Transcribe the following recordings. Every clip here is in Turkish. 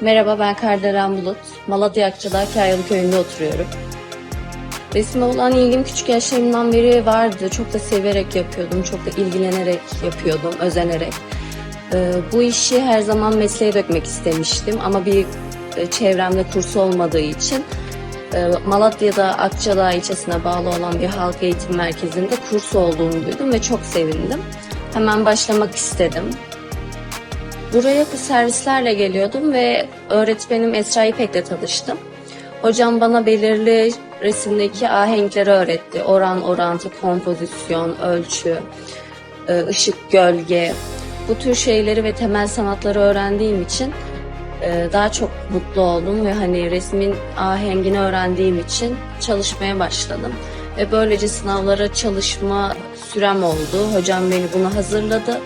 Merhaba ben Kardelen Bulut. Malatya Akçadağ Kayyalı Köyü'nde oturuyorum. Resme olan ilgim küçük yaşlarımdan beri vardı. Çok da severek yapıyordum. Çok da ilgilenerek yapıyordum, özenerek. Ee, bu işi her zaman mesleğe dökmek istemiştim ama bir e, çevremde kurs olmadığı için e, Malatya'da Akçadağ ilçesine bağlı olan bir halk eğitim merkezinde kurs olduğunu duydum ve çok sevindim. Hemen başlamak istedim. Buraya servislerle geliyordum ve öğretmenim Esra İpek'le tanıştım. Hocam bana belirli resimdeki ahenkleri öğretti. Oran, orantı, kompozisyon, ölçü, e, ışık, gölge. Bu tür şeyleri ve temel sanatları öğrendiğim için e, daha çok mutlu oldum ve hani resmin ahengini öğrendiğim için çalışmaya başladım. Ve böylece sınavlara çalışma sürem oldu. Hocam beni buna hazırladı.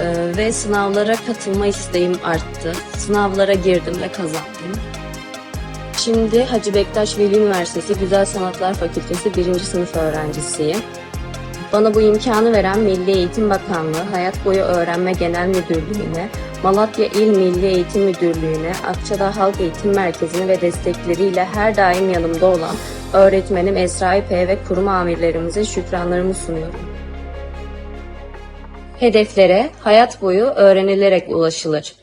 Ee, ve sınavlara katılma isteğim arttı. Sınavlara girdim ve kazandım. Şimdi Hacı Bektaş Veli Üniversitesi Güzel Sanatlar Fakültesi 1. sınıf öğrencisiyim. Bana bu imkanı veren Milli Eğitim Bakanlığı, Hayat Boyu Öğrenme Genel Müdürlüğü'ne, Malatya İl Milli Eğitim Müdürlüğü'ne, Akçadağ Halk Eğitim Merkezi'ne ve destekleriyle her daim yanımda olan öğretmenim Esra İpek'e ve kurum amirlerimize şükranlarımı sunuyorum. Hedeflere hayat boyu öğrenilerek ulaşılır.